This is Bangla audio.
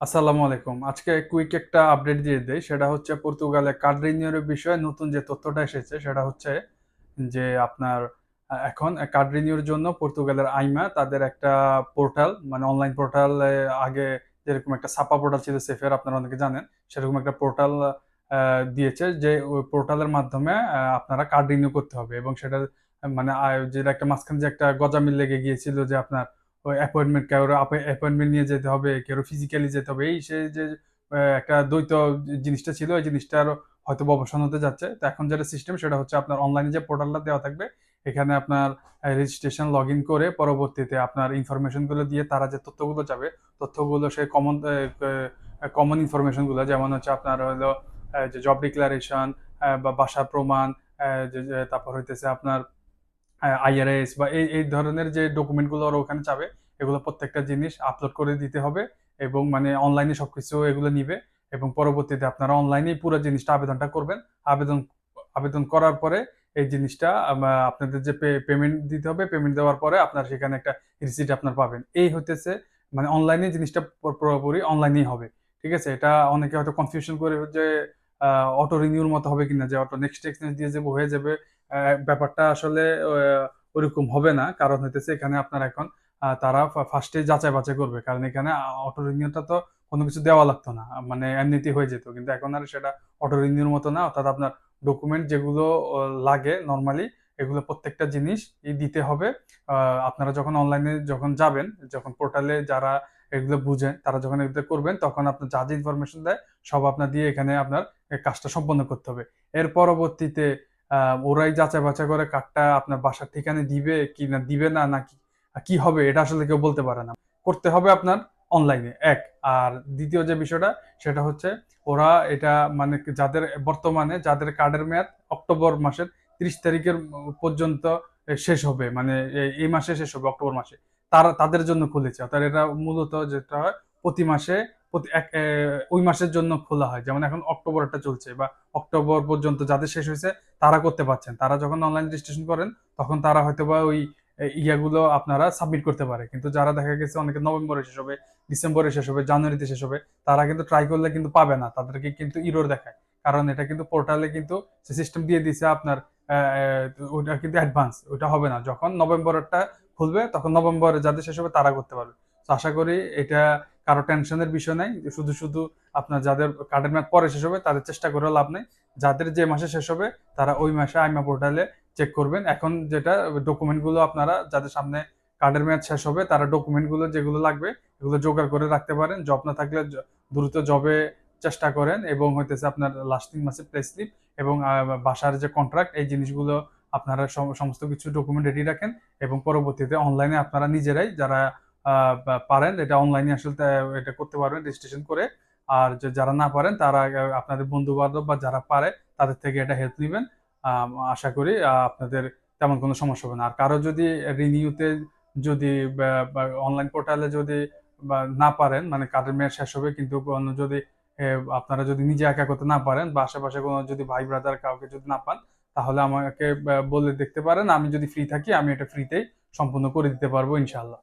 আসসালামু আলাইকুম। আজকে কুইক একটা আপডেট দিয়ে দেয় সেটা হচ্ছে পর্তুগালে কার্ড রিনিউয়ের বিষয়ে নতুন যে তথ্যটা এসেছে, সেটা হচ্ছে যে আপনার এখন কার্ড জন্য পর্তুগালের আইমা তাদের একটা পোর্টাল মানে অনলাইন পোর্টাল আগে যেরকম একটা সাপা পোর্টাল ছিল সেফের আপনারা অনেকে জানেন, সেরকম একটা পোর্টাল দিয়েছে যে ওই পোর্টালের মাধ্যমে আপনারা কার্ড রিনিউ করতে হবে। এবং সেটা মানে যেটা একটা মাঝখানে যে একটা গজামিল লেগে গিয়েছিল যে আপনার অ্যাপয়েন্টমেন্ট কারও অ্যাপয়েন্টমেন্ট নিয়ে যেতে হবে কারও ফিজিক্যালি যেতে হবে, এই সে যে একটা দ্বৈত জিনিসটা ছিল, ওই জিনিসটার হয়তো অবসান হতে যাচ্ছে। তো এখন যেটা সিস্টেম সেটা হচ্ছে আপনার অনলাইনে যে পোর্টালটা দেওয়া থাকবে, এখানে আপনার রেজিস্ট্রেশন লগ ইন করে পরবর্তীতে আপনার ইনফরমেশনগুলো দিয়ে তারা যে তথ্যগুলো যাবে, তথ্যগুলো সেই কমন কমন ইনফরমেশনগুলো যেমন হচ্ছে আপনার হলো যে জব ডিক্লারেশন বা বাসার প্রমাণ তারপর হইতেছে আপনার আইআরএস বা এই এই ধরনের যে ডকুমেন্টগুলো ওরা ওখানে চাবে, এগুলো প্রত্যেকটা জিনিস আপলোড করে দিতে হবে এবং মানে অনলাইনে সবকিছু এগুলো নিবে এবং পরবর্তীতে আপনারা অনলাইনেই পুরো জিনিসটা আবেদনটা করবেন। আবেদন আবেদন করার পরে এই জিনিসটা আপনাদের যে পেমেন্ট দিতে হবে পেমেন্ট দেওয়ার পরে আপনার সেখানে একটা রিসিট আপনার পাবেন। এই হতেছে মানে অনলাইনে জিনিসটা পুরো- পুরোপুরি অনলাইনেই হবে। ঠিক আছে? এটা অনেকে হয়তো কনফিউশন করে যে অটো রিনিউর মতো হবে কিনা, যে অটো নেক্সট এক্সচেঞ্জ দিয়ে যাব হয়ে যাবে ব্যাপারটা আসলে ওরকম হবে না। কারণ হইতেছে এখানে আপনার এখন তারা ফার্স্টে যাচাই বাছাই করবে। কারণ এখানে অটো রিনিউটা তো কোনো কিছু দেওয়া লাগতো না। মানে এমনিতেই হয়ে যেত। কিন্তু এখন আর সেটা অটো রিনিউর মতো না। অর্থাৎ আপনার ডকুমেন্ট যেগুলো লাগে নর্মালি এগুলো প্রত্যেকটা জিনিস দিতে হবে। আপনারা যখন অনলাইনে যখন যাবেন, যখন পোর্টালে যারা এগুলো বুঝেন, তারা যখন এগুলো করবেন, তখন আপনার যা যা ইনফরমেশন দেয়, সব আপনার দিয়ে এখানে আপনার কাজটা সম্পন্ন করতে হবে। এর পরবর্তীতে ওরাই যাচাই বাছাই করে কার্ডটা আপনার বাসার ঠিকানে দিবে কি না দিবে না, নাকি কি হবে, এটা আসলে কেউ বলতে পারে না। করতে হবে আপনার অনলাইনে এক। আর দ্বিতীয় যে বিষয়টা, সেটা হচ্ছে ওরা এটা মানে যাদের বর্তমানে, যাদের কার্ডের মেয়াদ অক্টোবর মাসের ত্রিশ তারিখের পর্যন্ত শেষ হবে মানে এই- মাসে শেষ হবে, অক্টোবর মাসে। তারা, তাদের জন্য খুলেছে। অর্থাৎ এটা মূলত যেটা হয়, প্রতি মাসে ওই মাসের জন্য খোলা হয়। যেমন এখন অক্টোবরটা চলছে বা অক্টোবর পর্যন্ত যাদের শেষ হয়েছে, তারা করতে পারছেন। তারা যখন অনলাইন রেজিস্ট্রেশন করেন, তখন তারা হয়তো বা ওই ইয়াগুলো আপনারা সাবমিট করতে পারে। কিন্তু যারা দেখা গেছে অনেকে নভেম্বরে শেষ হবে, ডিসেম্বরে শেষ হবে, জানুয়ারিতে শেষ হবে, তারা কিন্তু ট্রাই করলে কিন্তু পাবে না। তাদেরকে কিন্তু ইরোর দেখায়। কারণ এটা কিন্তু পোর্টালে কিন্তু সিস্টেম দিয়ে দিছে আপনার ওটা কিন্তু অ্যাডভান্স ওটা হবে না। যখন নভেম্বরটা খুলবে, তখন নভেম্বরে যাদের শেষ হবে, তারা করতে পারবে। তো আশা করি এটা কারও টেনশনের বিষয় নাই, শুধু শুধু আপনার যাদের কার্ডের ম্যাচ পরে শেষ হবে, তাদের চেষ্টা করে লাভ নেই। যাদের যে মাসে শেষ হবে, তারা ওই মাসে আইমা পোর্টালে চেক করবেন। এখন যেটা ডকুমেন্টগুলো আপনারা যাদের সামনে কার্ডের মেয়াদ শেষ হবে, তারা ডকুমেন্টগুলো যেগুলো লাগবে, এগুলো জোগাড় করে রাখতে পারেন। জব না থাকলে দ্রুত জবে চেষ্টা করেন এবং হইতেছে আপনার লাস্ট তিন মাসের প্লে স্লিপ এবং বাসার যে কন্ট্রাক্ট এই জিনিসগুলো আপনারা সমস্ত কিছু ডকুমেন্ট রেডি রাখেন এবং পরবর্তীতে অনলাইনে আপনারা নিজেরাই যারা পারেন, এটা অনলাইনে আসলে এটা করতে পারবেন রেজিস্ট্রেশন করে। আর যারা না পারেন, তারা আপনাদের বন্ধু বান্ধব বা যারা পারে, তাদের থেকে এটা হেল্প নেবেন। আশা করি আপনাদের তেমন কোনো সমস্যা হবে না। আর কারও যদি রিনিউতে যদি অনলাইন পোর্টালে যদি না পারেন মানে কার্ডের মেয়াদ শেষ হবে, কিন্তু কোনো যদি আপনারা যদি নিজে একা করতে না পারেন, বা আশেপাশে কোনো যদি ভাই ব্রাদার কাউকে যদি না পান, তাহলে আমাকে বলে দেখতে পারেন। আমি যদি ফ্রি থাকি, আমি এটা ফ্রিতেই সম্পূর্ণ করে দিতে পারব ইনশাল্লাহ